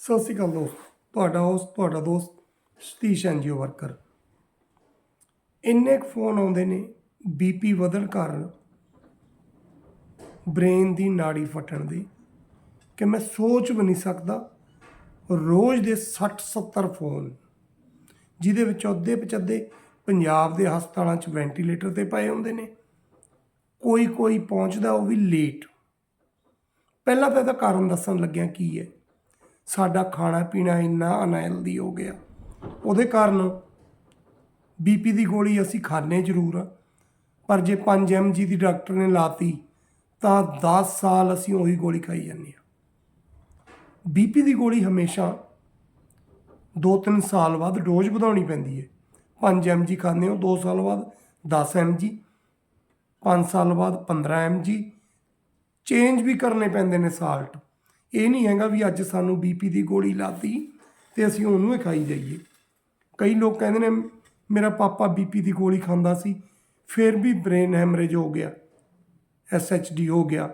ਸਤਿ ਸ਼੍ਰੀ ਅਕਾਲ ਦੋਸਤ, ਤੁਹਾਡਾ ਉਸ, ਤੁਹਾਡਾ ਦੋਸਤ ਸਤੀਸ਼ ਐਨਜੀਓ ਵਰਕਰ। ਇੰਨੇ ਕੁ ਫੋਨ ਆਉਂਦੇ ਨੇ ਬੀਪੀ ਵਧਣ ਕਾਰਨ ਬ੍ਰੇਨ ਦੀ ਨਾੜੀ ਫਟਣ ਦੀ ਕਿ ਮੈਂ ਸੋਚ ਵੀ ਨਹੀਂ ਸਕਦਾ। ਰੋਜ਼ ਦੇ 60 70 ਫੋਨ, ਜਿਹਦੇ ਵਿੱਚ ਅੱਧੇ ਪਚੱਧੇ ਪੰਜਾਬ ਦੇ ਹਸਪਤਾਲਾਂ 'ਚ ਵੈਂਟੀਲੇਟਰ ਤੇ ਪਏ ਹੁੰਦੇ ਨੇ। ਕੋਈ ਕੋਈ ਪਹੁੰਚਦਾ, ਉਹ ਵੀ ਲੇਟ। ਪਹਿਲਾਂ ਤਾਂ ਇਹਦਾ ਕਾਰਨ ਦੱਸਣ ਲੱਗਿਆ ਕੀ ਹੈ? ਸਾਡਾ ਖਾਣਾ ਪੀਣਾ ਇੰਨਾ ਅਨਹੈਲਦੀ ਹੋ ਗਿਆ। ਉਹਦੇ ਕਾਰਨ ਬੀਪੀ ਦੀ ਗੋਲੀ ਅਸੀਂ ਖਾਣੇ ਜ਼ਰੂਰ। ਆ ਪਰ ਜੇ 5 ਐਮਜੀ ਦੀ ਡਾਕਟਰ ਨੇ ਲਾਤੀ, ਤਾਂ 10 ਸਾਲ ਅਸੀਂ ਉਹੀ ਗੋਲੀ ਖਾਈ ਜਾਂਦੇ ਆ ਬੀਪੀ ਦੀ ਗੋਲੀ ਹਮੇਸ਼ਾ 2-3 ਸਾਲ ਬਾਅਦ ਡੋਜ਼ ਵਧਾਉਣੀ ਪੈਂਦੀ ਹੈ। 5 ਐਮਜੀ ਖਾਂਦੇ ਹੋ 2 ਸਾਲ ਬਾਅਦ 10 ਐਮਜੀ 5 ਸਾਲ ਬਾਅਦ 15 ਐਮਜੀ ਚੇਂਜ ਵੀ ਕਰਨੇ ਪੈਂਦੇ ਨੇ ਸਾਲਟ ਇਹ ਨਹੀਂ ਹੈਗਾ ਵੀ ਅੱਜ ਸਾਨੂੰ ਬੀਪੀ ਦੀ ਗੋਲੀ ਲਾਤੀ ਤੇ ਅਸੀਂ ਉਹਨੂੰ ਹੀ ਖਾਈ ਜਾਈਏ। ਕਈ ਲੋਕ ਕਹਿੰਦੇ ਨੇ, ਮੇਰਾ ਪਾਪਾ ਬੀਪੀ ਦੀ ਗੋਲੀ ਖਾਂਦਾ ਸੀ, ਫਿਰ ਵੀ ਬ੍ਰੇਨ ਹੈਮਰੇਜ ਹੋ ਗਿਆ ਐਸਐਚਡੀ ਹੋ ਗਿਆ।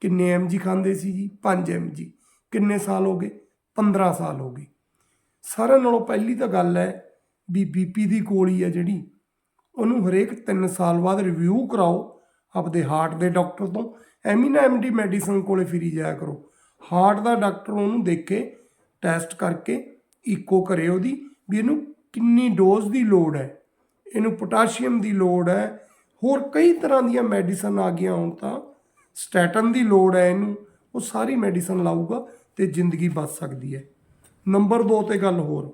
ਕਿੰਨੇ ਐਮਜੀ ਖਾਂਦੇ ਸੀ ਜੀ? 5 ਐਮਜੀ ਕਿੰਨੇ ਸਾਲ ਹੋ ਗਏ? 15 ਸਾਲ ਹੋ ਗਏ। ਸਾਰਿਆਂ ਨਾਲੋਂ ਪਹਿਲੀ ਤਾਂ ਗੱਲ ਹੈ ਵੀ ਬੀਪੀ ਦੀ ਗੋਲੀ ਹੈ ਜਿਹੜੀ, ਉਹਨੂੰ ਹਰੇਕ 3 ਸਾਲ ਬਾਅਦ ਰਿਵਿਊ ਕਰਾਓ ਆਪਦੇ ਹਾਰਟ ਦੇ ਡਾਕਟਰ ਤੋਂ ਐਵੇਂ ਨਾ ਐਮਡੀ ਮੈਡੀਸਨ ਕੋਲੇ ਫਿਰੀ ਜਾਇਆ ਕਰੋ। ਹਾਰਟ ਦਾ ਡਾਕਟਰ ਉਹਨੂੰ ਦੇਖੇ, ਟੈਸਟ ਕਰਕੇ ਇਕੋ ਕਰੇ ਉਹਦੀ ਵੀ ਇਹਨੂੰ ਕਿੰਨੀ ਡੋਜ਼ ਦੀ ਲੋੜ ਹੈ। ਇਹਨੂੰ ਪੋਟਾਸ਼ੀਅਮ ਦੀ ਲੋੜ ਹੈ। ਹੋਰ ਕਈ ਤਰ੍ਹਾਂ ਦੀਆਂ ਮੈਡੀਸਨ ਆ ਗਈਆਂ ਹੁਣ ਤਾਂ। ਸਟੈਟਨ ਦੀ ਲੋੜ ਹੈ ਇਹਨੂੰ। ਉਹ ਸਾਰੀ ਮੈਡੀਸਨ ਲਾਊਗਾ ਤੇ ਜ਼ਿੰਦਗੀ ਬਚ ਸਕਦੀ ਹੈ। ਨੰਬਰ 2 ਤੇ ਗੱਲ ਹੋਰ।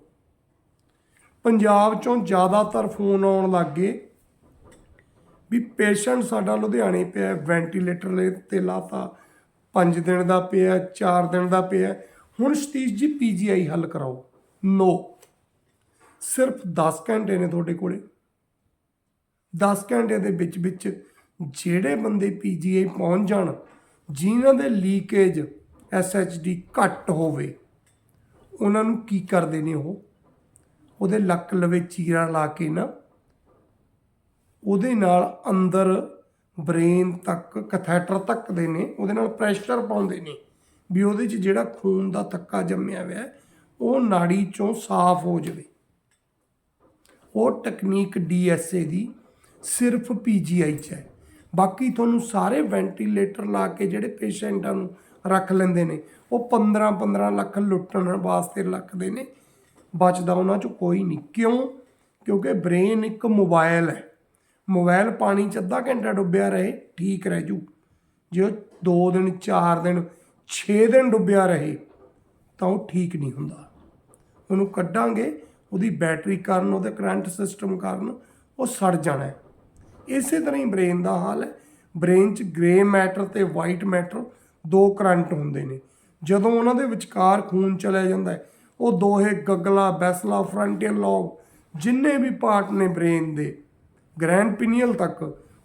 ਪੰਜਾਬ ਚੋਂ ਜ਼ਿਆਦਾਤਰ ਫੋਨ ਆਉਣ ਲੱਗ ਗਏ। ਵੀ ਪੇਸ਼ੈਂਟ ਸਾਡਾ ਲੁਧਿਆਣੇ ਪਿਆ ਵੈਂਟੀਲੇਟਰ ਲੈ ਤੇ ਲਾਤਾ। 5 ਦਿਨ ਦਾ ਪਿਆ 4 ਦਿਨ ਦਾ ਪਿਆ। ਹੁਣ ਸਤੀਸ਼ ਜੀ ਪੀਜੀਆਈ ਹੱਲ ਕਰਾਓ। ਨੋ। ਸਿਰਫ 10 ਘੰਟੇ ਨੇ ਤੁਹਾਡੇ ਕੋਲੇ। 10 ਘੰਟੇ ਦੇ ਵਿੱਚ ਵਿੱਚ ਜਿਹੜੇ ਬੰਦੇ ਪੀਜੀਆਈ ਪਹੁੰਚ ਜਾਣ, ਜਿਨ੍ਹਾਂ ਦੇ ਲੀਕੇਜ ਐਸਐਚਡੀ ਘੱਟ ਹੋਵੇ, ਉਹਨਾਂ ਨੂੰ ਕੀ ਕਰਦੇ ਨੇ ਉਹ? ਉਹਦੇ ਲੱਕ ਲਵੇ ਚੀਰਾ ਲਾ ਕੇ ਨਾ। ਉਹਦੇ ਨਾਲ ਅੰਦਰ ਬ੍ਰੇਨ ਤੱਕ, ਕੈਥੇਟਰ ਤੱਕਦੇ ਨੇ, ਉਹਦੇ ਨਾਲ ਪ੍ਰੈਸ਼ਰ ਪਾਉਂਦੇ ਨੇ ਵੀ ਉਹਦੇ 'ਚ ਜਿਹੜਾ ਖੂਨ ਦਾ ਥੱਕਾ ਜੰਮਿਆ ਹੋਇਆ ਉਹ ਨਾੜੀ ਚੋਂ ਸਾਫ਼ ਹੋ ਜਾਵੇ। ਉਹ ਟੈਕਨੀਕ ਡੀਐਸਏ ਦੀ ਸਿਰਫ ਪੀਜੀਆਈ 'ਚ ਹੈ। ਬਾਕੀ ਤੁਹਾਨੂੰ ਸਾਰੇ ਵੈਂਟੀਲੇਟਰ ਲਾ ਕੇ ਜਿਹੜੇ ਪੇਸ਼ੈਂਟਾਂ ਨੂੰ ਰੱਖ ਲੈਂਦੇ ਨੇ, ਉਹ 15 15 ਲੱਖ ਲੁੱਟਣ ਵਾਸਤੇ ਰੱਖਦੇ ਨੇ। ਬਚਦਾ ਉਹਨਾਂ 'ਚ ਕੋਈ ਨਹੀਂ। ਕਿਉਂ? ਕਿਉਂਕਿ ਬ੍ਰੇਨ ਇੱਕ ਮੋਬਾਈਲ ਹੈ। ਮੋਬਾਈਲ ਪਾਣੀ 'ਚ ਅੱਧਾ ਘੰਟਾ ਡੁੱਬਿਆ ਰਹੇ, ਠੀਕ ਰਹਿ ਜੂ। ਜੇ ਉਹ 2 ਦਿਨ 4 ਦਿਨ 6 ਦਿਨ ਡੁੱਬਿਆ ਰਹੇ, ਤਾਂ ਉਹ ਠੀਕ ਨਹੀਂ ਹੁੰਦਾ। ਉਹਨੂੰ ਕੱਢਾਂਗੇ, ਉਹਦੀ ਬੈਟਰੀ ਕਾਰਨ, ਉਹਦੇ ਕਰੰਟ ਸਿਸਟਮ ਕਾਰਨ ਉਹ ਸੜ ਜਾਣਾ ਹੈ। ਇਸੇ ਤਰ੍ਹਾਂ ਹੀ ਬ੍ਰੇਨ ਦਾ ਹਾਲ ਹੈ। ਬ੍ਰੇਨ 'ਚ ਗ੍ਰੇ ਮੈਟਰ ਤੇ ਵਾਈਟ ਮੈਟਰ ਦੋ ਕਰੰਟ ਹੁੰਦੇ ਨੇ। ਜਦੋਂ ਉਹਨਾਂ ਦੇ ਵਿਚਕਾਰ ਖੂਨ ਚਲਿਆ ਜਾਂਦਾ ਉਹ ਦੋਹੇ ਗਗਲਾ, ਬੈਸਲਾ, ਫਰੰਟੀਅਰ ਲੌਬ, ਜਿੰਨੇ ਵੀ ਪਾਰਟ ਨੇ ਬ੍ਰੇਨ ਦੇ ਗ੍ਰੈਂਡ ਪਿਨੀਅਲ ਤੱਕ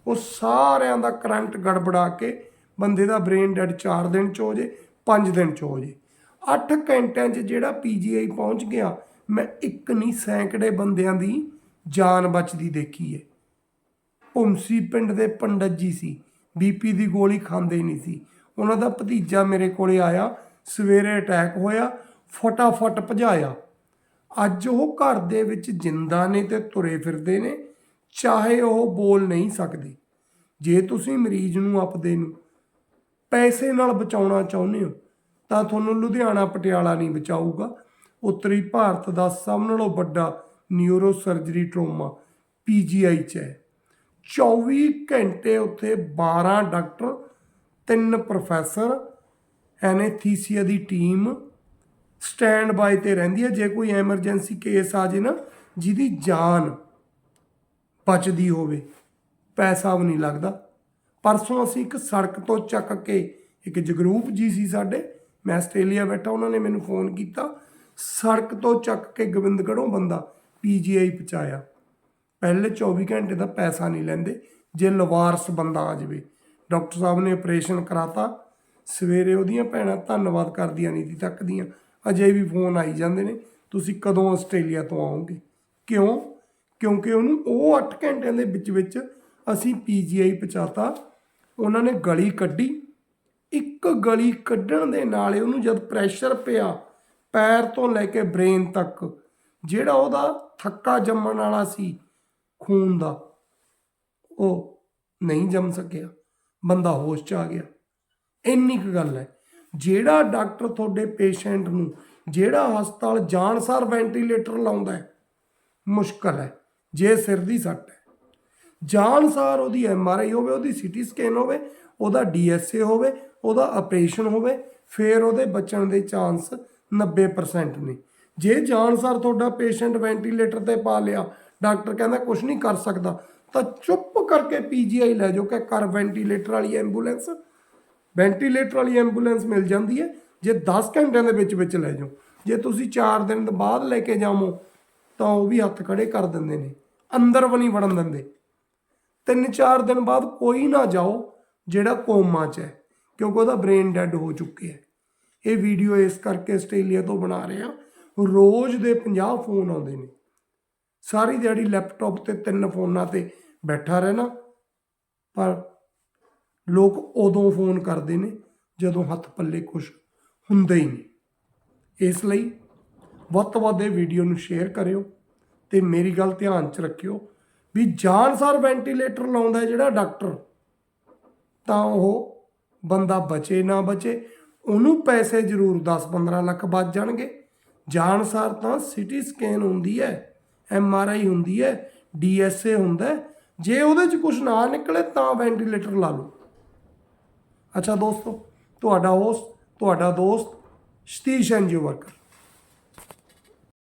ਉਹ ਸਾਰਿਆਂ ਦਾ ਕਰੰਟ ਗੜਬੜਾ ਕੇ ਬੰਦੇ ਦਾ ਬ੍ਰੇਨ ਡੈਡ 4 ਦਿਨ ਚ ਹੋ ਜੇ 5 ਦਿਨ ਚ ਹੋ ਜੇ। 8 ਘੰਟਿਆਂ 'ਚ ਜਿਹੜਾ ਪੀਜੀਆਈ ਪਹੁੰਚ ਗਿਆ, ਮੈਂ ਇੱਕ ਨਹੀਂ, ਸੈਂਕੜੇ ਬੰਦਿਆਂ ਦੀ ਜਾਨ ਬਚਦੀ ਦੇਖੀ ਹੈ ਭੁੰਸੀ ਪਿੰਡ ਦੇ ਪੰਡਤ ਜੀ ਸੀ ਬੀਪੀ ਦੀ ਗੋਲੀ ਖਾਂਦੇ ਨਹੀਂ ਸੀ। ਉਹਨਾਂ ਦਾ ਭਤੀਜਾ ਮੇਰੇ ਕੋਲੇ ਆਇਆ, ਸਵੇਰੇ ਅਟੈਕ ਹੋਇਆ, ਫਟਾਫਟ ਭਜਾਇਆ। ਅੱਜ ਉਹ ਘਰ ਦੇ ਵਿੱਚ ਜਿੰਦਾ ਨੇ ਤੇ ਤੁਰੇ ਫਿਰਦੇ ਨੇ। ਚਾਹੇ ਉਹ ਬੋਲ ਨਹੀਂ ਸਕਦੇ, ਜੇ ਤੁਸੀਂ ਮਰੀਜ਼ ਨੂੰ ਆਪਦੇ ਨੂੰ ਪੈਸੇ ਨਾਲ ਬਚਾਉਣਾ ਚਾਹੁੰਦੇ ਹੋ, ਤਾਂ ਤੁਹਾਨੂੰ ਲੁਧਿਆਣਾ ਪਟਿਆਲਾ ਨਹੀਂ ਬਚਾਊਗਾ। ਉੱਤਰੀ ਭਾਰਤ ਦਾ ਸਭ ਨਾਲੋਂ ਵੱਡਾ ਨਿਊਰੋ ਸਰਜਰੀ ਟਰੋਮਾ ਪੀਜੀਆਈ ਚ ਹੈ। 24 ਘੰਟੇ ਉੱਥੇ 12 ਡਾਕਟਰ, ਤਿੰਨ ਪ੍ਰੋਫੈਸਰ, ਐਨੇਥੀਸੀਆ ਦੀ ਟੀਮ ਸਟੈਂਡ ਬਾਈ ਤੇ ਰਹਿੰਦੀ ਹੈ। ਜੇ ਕੋਈ ਐਮਰਜੈਂਸੀ ਕੇਸ ਆ ਜੇ ਨਾ, ਜਿਹਦੀ ਜਾਨ ਬਚਦੀ ਹੋਵੇ। ਪੈਸਾ ਵੀ ਨਹੀਂ ਲੱਗਦਾ। ਪਰਸੋਂ ਅਸੀਂ ਇੱਕ ਸੜਕ ਤੋਂ ਚੱਕ ਕੇ ਇੱਕ ਜਗਰੂਪ ਜੀ ਸੀ ਸਾਡੇ, ਮੈਂ ਆਸਟ੍ਰੇਲੀਆ ਬੈਠਾ, ਉਹਨਾਂ ਨੇ ਮੈਨੂੰ ਫੋਨ ਕੀਤਾ। ਸੜਕ ਤੋਂ ਚੱਕ ਕੇ ਗੋਬਿੰਦਗੜ੍ਹੋਂ ਬੰਦਾ ਪੀਜੀਆਈ ਪਹੁੰਚਾਇਆ। ਪਹਿਲੇ 24 ਘੰਟੇ ਦਾ ਪੈਸਾ ਨਹੀਂ ਲੈਂਦੇ, ਜੇ ਲਵਾਰਸ ਬੰਦਾ ਆ ਜਾਵੇ। ਡਾਕਟਰ ਸਾਹਿਬ ਨੇ ਆਪਰੇਸ਼ਨ ਕਰਾਤਾ। ਸਵੇਰੇ ਉਹਦੀਆਂ ਭੈਣਾਂ ਧੰਨਵਾਦ ਕਰਦੀਆਂ ਨਹੀਂ ਦੀ ਤੱਕਦੀਆਂ ਅਜੇ ਵੀ ਫੋਨ ਆਈ ਜਾਂਦੇ ਨੇ, ਤੁਸੀਂ ਕਦੋਂ ਆਸਟ੍ਰੇਲੀਆ ਤੋਂ ਆਓਗੇ? ਕਿਉਂ? ਕਿਉਂਕਿ ਉਹਨੂੰ ਉਹ 8 ਘੰਟਿਆਂ ਦੇ ਵਿੱਚ ਵਿੱਚ ਅਸੀਂ ਪੀਜੀਆਈ ਪਹੁੰਚਾਤਾ। ਉਹਨਾਂ ਨੇ ਗਲੀ ਕੱਢੀ। ਇੱਕ ਗਲੀ ਕੱਢਣ ਦੇ ਨਾਲ ਉਹਨੂੰ ਜਦ ਪ੍ਰੈਸ਼ਰ ਪਿਆ ਪੈਰ ਤੋਂ ਲੈ ਕੇ ਬ੍ਰੇਨ ਤੱਕ, ਜਿਹੜਾ ਉਹਦਾ ਥੱਕਾ ਜੰਮਣ ਵਾਲਾ ਸੀ, ਖੂਨ ਦਾ, ਉਹ ਨਹੀਂ ਜੰਮ ਸਕਿਆ। ਬੰਦਾ ਹੋਸ਼ 'ਚ ਆ ਗਿਆ। ਇੰਨੀ ਕੁ ਗੱਲ ਹੈ। ਜਿਹੜਾ ਡਾਕਟਰ ਤੁਹਾਡੇ ਪੇਸ਼ੈਂਟ ਨੂੰ, ਜਿਹੜਾ ਹਸਪਤਾਲ ਜਾਣਸਾਰ ਵੈਂਟੀਲੇਟਰ ਲਾਉਂਦਾ ਹੈ, ਮੁਸ਼ਕਲ ਹੈ। ਜੇ ਸਿਰ ਦੀ ਸੱਟ ਹੈ। ਜਾਣਸਾਰ ਉਹਦੀ ਐਮਆਰਆਈ ਹੋਵੇ, ਉਹਦੀ ਸੀਟੀ ਸਕੈਨ ਹੋਵੇ, ਉਹਦਾ ਡੀਐਸਏ ਹੋਵੇ, ਉਹਦਾ ਆਪਰੇਸ਼ਨ ਹੋਵੇ, ਫਿਰ ਉਹਦੇ ਬਚਣ ਦੇ ਚਾਂਸ 90% ਨੇ। ਜੇ ਜਾਣਸਾਰ ਤੁਹਾਡਾ ਪੇਸ਼ੈਂਟ ਵੈਂਟੀਲੇਟਰ ਤੇ ਪਾ ਲਿਆ, ਡਾਕਟਰ ਕਹਿੰਦਾ ਕੁਝ ਨਹੀਂ ਕਰ ਸਕਦਾ, ਤਾਂ ਚੁੱਪ ਕਰਕੇ ਪੀਜੀਆਈ ਲੈ ਜਾਓ ਕਿ ਕਰ ਵੈਂਟੀਲੇਟਰ ਵਾਲੀ ਐਂਬੂਲੈਂਸ ਵੈਂਟੀਲੇਟਰ ਵਾਲੀ ਐਂਬੂਲੈਂਸ ਮਿਲ ਜਾਂਦੀ ਹੈ। ਜੇ 10 ਘੰਟਿਆਂ ਦੇ ਵਿੱਚ ਵਿੱਚ ਲੈ ਜਾਓ, ਜੇ ਤੁਸੀਂ 4 ਦਿਨ ਬਾਅਦ ਲੈ ਕੇ ਜਾਵੋ, ਤਾਂ ਉਹ ਵੀ ਹੱਥ ਖੜੇ ਕਰ ਦਿੰਦੇ ਨੇ। ਅੰਦਰ ਵੀ ਨਹੀਂ ਵੜਨ ਦਿੰਦੇ। ਤਿੰਨ ਚਾਰ ਦਿਨ ਬਾਅਦ ਕੋਈ ਨਾ ਜਾਓ ਜਿਹੜਾ ਕੋਮਾ 'ਚ ਹੈ, ਕਿਉਂਕਿ ਉਹਦਾ ਬ੍ਰੇਨ ਡੈੱਡ ਹੋ ਚੁੱਕਿਆ ਹੈ। ਇਹ ਵੀਡੀਓ ਇਸ ਕਰਕੇ ਆਸਟ੍ਰੇਲੀਆ ਤੋਂ ਬਣਾ ਰਹੇ ਆ ਰੋਜ਼ ਦੇ 50 ਫੋਨ ਆਉਂਦੇ ਨੇ। ਸਾਰੀ ਦਿਹਾੜੀ ਲੈਪਟਾਪ ਤੇ ਤਿੰਨ ਫੋਨਾਂ ਤੇ ਬੈਠਾ ਰਹਿਣਾ, ਪਰ ਲੋਕ ਉਦੋਂ ਫੋਨ ਕਰਦੇ ਨੇ ਜਦੋਂ ਹੱਥ ਪੱਲੇ ਕੁਝ ਹੁੰਦਾ ਹੀ ਨਹੀਂ। ਇਸ ਲਈ ਵੱਧ ਤੋਂ ਵੱਧ ਇਹ ਵੀਡੀਓ ਨੂੰ ਸ਼ੇਅਰ ਕਰਿਓ। ਤੇ ਮੇਰੀ ਗੱਲ ਧਿਆਨ 'ਚ ਰੱਖਿਓ ਵੀ ਜਾਨਸਾਰ ਵੈਂਟੀਲੇਟਰ ਲਾਉਂਦਾ ਜਿਹੜਾ ਡਾਕਟਰ ਤਾਂ ਉਹ ਬੰਦਾ ਬਚੇ ਨਾ ਬਚੇ, ਉਹਨੂੰ ਪੈਸੇ ਜ਼ਰੂਰ 10-15 ਲੱਖ ਬਚ ਜਾਣਗੇ। ਜਾਨਸਾਰ ਤਾਂ ਸਿਟੀ ਸਕੈਨ ਹੁੰਦੀ ਹੈ ਐਮ ਆਰ ਆਈ ਹੁੰਦੀ ਹੈ ਡੀ ਐੱਸ ਏ ਹੁੰਦਾ ਜੇ ਉਹਦੇ 'ਚ ਕੁਝ ਨਾ ਨਿਕਲੇ ਤਾਂ ਵੈਂਟੀਲੇਟਰ ਲਾ ਲਓ। ਅੱਛਾ ਦੋਸਤੋ, ਤੁਹਾਡਾ ਹੋਸਟ ਤੁਹਾਡਾ ਦੋਸਤ ਸਤੀਸ਼ ਐਨਜੀਓ ਵਰਕਰ